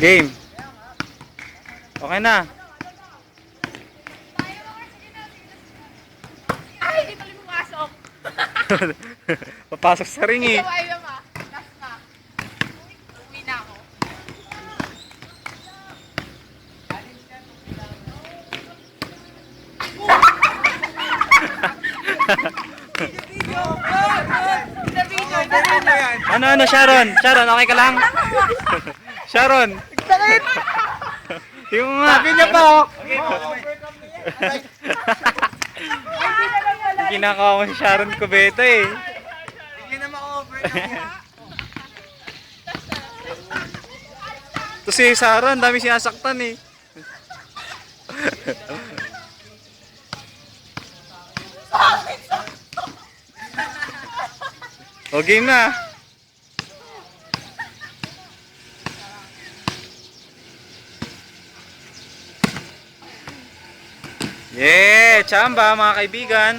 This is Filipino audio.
Game. Okay na. Ay, hindi tuloy pumasok. Papasok sa ring eh. Ikaw ayaw ma. Last na. Uwi na ako. Video, sa Ano ano Sharon? Sharon, okay ka lang? Sharon. Sakit! Tingnan mo nga. Sabi niya pa, oh. Kinakawa mo si Sharon Cubeta eh. Hindi na ma-over Ito si Sharon, dami sinasaktan eh. o game na. Yeah, chamba mga kaibigan.